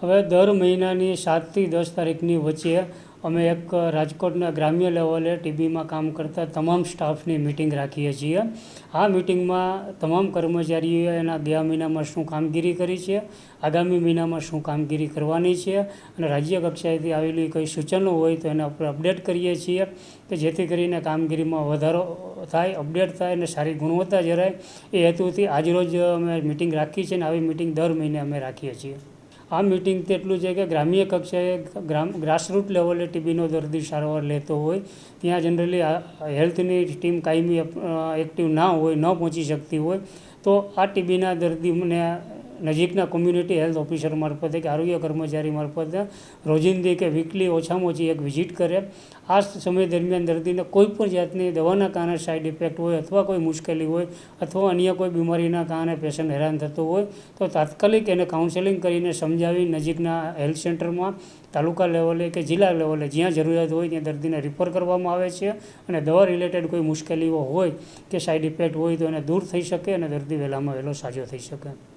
હવે દર મહિનાની સાતથી દસ તારીખની વચ્ચે અમે એક રાજકોટના ગ્રામ્ય લેવલે ટીબીમાં કામ કરતા તમામ સ્ટાફની મિટિંગ રાખીએ છીએ. આ મિટિંગમાં તમામ કર્મચારીઓએ એના ગયા મહિનામાં શું કામગીરી કરી છે, આગામી મહિનામાં શું કામગીરી કરવાની છે અને રાજ્ય કક્ષાએથી આવેલી કોઈ સૂચનો હોય તો એના ઉપર અપડેટ કરીએ છીએ કે જેથી કરીને કામગીરીમાં વધારો થાય, અપડેટ થાય અને સારી ગુણવત્તા જરાય એ હેતુથી આજરોજ અમે મિટિંગ રાખી છે અને આવી મિટિંગ દર મહિને અમે રાખીએ છીએ. આ મિટિંગ તેટલું છે કે ગ્રામ્ય કક્ષાએ ગ્રામ ગ્રાસરૂટ લેવલે ટીબીનો દર્દી સારવાર લેતો હોય, ત્યાં જનરલી હેલ્થની ટીમ કાયમી એક્ટિવ ના હોય, ન પહોંચી શકતી હોય, તો આ ટીબીના દર્દીને નજીકના કોમ્યુનિટી હેલ્થ ઓફિસર મારફતે કે આરોગ્ય કર્મચારી મારફતે રોજિંદી કે વીકલી ઓછામાં ઓછી એક વિઝિટ કરે. આ સમય દરમિયાન દર્દીને કોઈ પણ જાતની દવાના કારણે સાઈડ ઇફેક્ટ હોય અથવા કોઈ મુશ્કેલી હોય અથવા અન્ય કોઈ બીમારીના કારણે પેશન્ટ હેરાન થતો હોય, તો તાત્કાલિક એને કાઉન્સેલિંગ કરીને સમજાવી નજીકના હેલ્થ સેન્ટરમાં તાલુકા લેવલે કે જિલ્લા લેવલે જ્યાં જરૂરિયાત હોય ત્યાં દર્દીને રિફર કરવામાં આવે છે અને દવા રિલેટેડ કોઈ મુશ્કેલીઓ હોય કે સાઈડ ઇફેક્ટ હોય તો એને દૂર થઈ શકે અને દર્દી વહેલામાં વહેલો સાજો થઈ શકે.